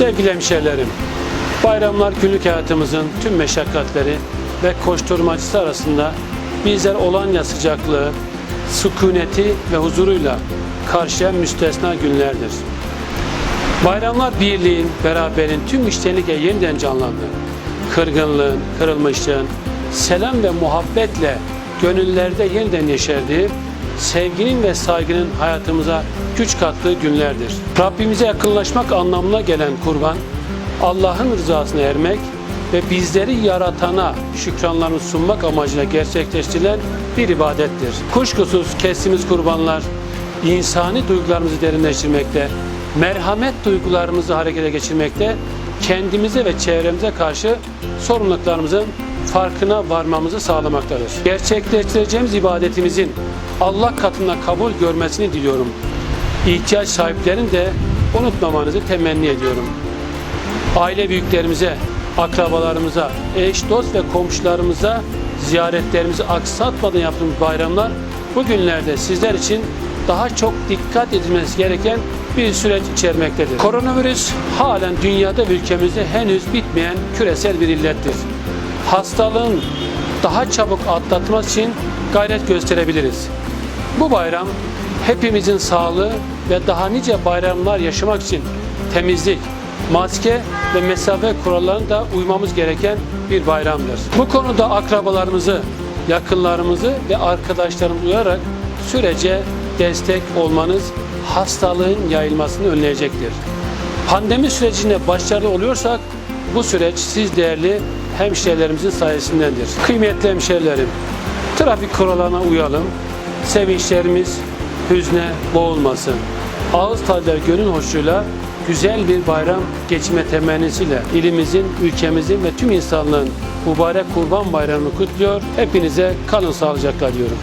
Sevgili hemşehrilerim, bayramlar günlük hayatımızın tüm meşakkatleri ve koşturmacısı arasında bizler olanya sıcaklığı, sükuneti ve huzuruyla karşılayan müstesna günlerdir. Bayramlar birliğin, beraberin tüm iştenlikle yeniden canlandı. Kırgınlığın, kırılmışlığın, selam ve muhabbetle gönüllerde yeniden yeşerdiği, sevginin ve saygının hayatımıza güç kattığı günlerdir. Rabbimize yakınlaşmak anlamına gelen kurban, Allah'ın rızasına ermek ve bizleri yaratana şükranlarını sunmak amacıyla gerçekleştirilen bir ibadettir. Kuşkusuz kestiğimiz kurbanlar insani duygularımızı derinleştirmekte, merhamet duygularımızı harekete geçirmekte, kendimize ve çevremize karşı sorumluluklarımızın farkına varmamızı sağlamaktadır. Gerçekleştireceğimiz ibadetimizin Allah katında kabul görmesini diliyorum. İhtiyaç sahiplerini de unutmamanızı temenni ediyorum. Aile büyüklerimize, akrabalarımıza, eş, dost ve komşularımıza ziyaretlerimizi aksatmadan yaptığımız bayramlar bugünlerde sizler için daha çok dikkat edilmesi gereken bir süreç içermektedir. Koronavirüs halen dünyada ve ülkemizde henüz bitmeyen küresel bir illettir. Hastalığın daha çabuk atlatması için gayret gösterebiliriz. Bu bayram hepimizin sağlığı ve daha nice bayramlar yaşamak için temizlik, maske ve mesafe kurallarına da uymamız gereken bir bayramdır. Bu konuda akrabalarımızı, yakınlarımızı ve arkadaşlarımızı uyarak sürece destek olmanız hastalığın yayılmasını önleyecektir. Pandemi sürecinde başarılı oluyorsak bu süreç siz değerli hemşehrilerimizin sayesindendir. Kıymetli hemşehrilerim, trafik kurallarına uyalım, sevinçlerimiz hüzne boğulmasın. Ağız tadıyla gönül hoşluğuyla güzel bir bayram geçirme temennisiyle ilimizin, ülkemizin ve tüm insanlığın mübarek kurban bayramını kutluyor. Hepinize kalın sağlıcakla diyorum.